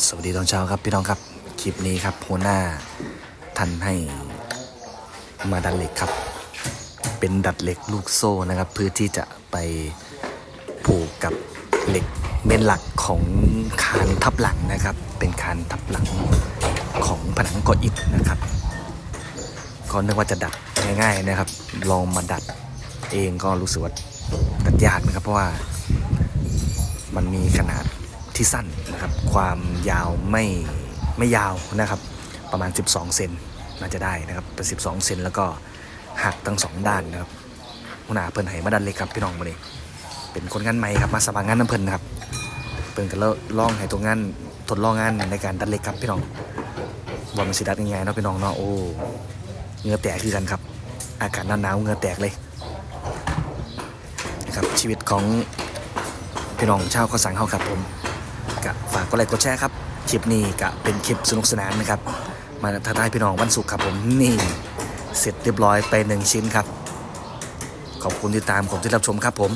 สวัสดีตอนเช้าครับพี่น้องครับ คลิปนี้ครับหัวหน้าท่านให้มาดัดเหล็กครับ เป็นดัดเหล็กลูกโซ่นะครับ เพื่อที่จะไปผูกกับเหล็กเมนหลักของคานทับหลังนะครับ เป็นคานทับหลังของผนังก่ออิฐนะครับก็นึกว่าจะดัดง่าย ๆนะครับ ลองมาดัดเองก็รู้สึกว่าดัดยากนะครับ เพราะว่ามันมีขนาด ที่สั้นนะครับ ความยาวไม่ไม่ยาวนะครับ ประมาณ 12 เซนน่าจะได้นะครับ เป็น 12 เซนแล้วก็หักทั้งสองด้านนะครับหัวหน้าเพิ่นให้มาดันเลยครับพี่น้องมาเลยเป็นคนงานใหม่ครับมาสมัครงานน้ำเพิ่นนะครับ เพิ่นก็ล่องให้ตัวงานทดลองงานในการดัดเล็กครับพี่น้องว่ามันสิดัดยังไงเนาะพี่น้องเนาะโอ้เงือแตกคือกันครับ อากาศหนาวๆเหงื่อแตกเลยนะครับชีวิตของพี่น้องชาวข้าวสังเฮาครับผม กะฝากกดไลค์กดแชร์ครับคลิปนี้กะเป็นคลิปสนุกสนานนะครับ มาทักทายพี่น้องวันศุกร์ครับผมนี่เสร็จเรียบร้อยไปหนึ่งชิ้นครับ ขอบคุณที่ตามผมที่รับชมครับผม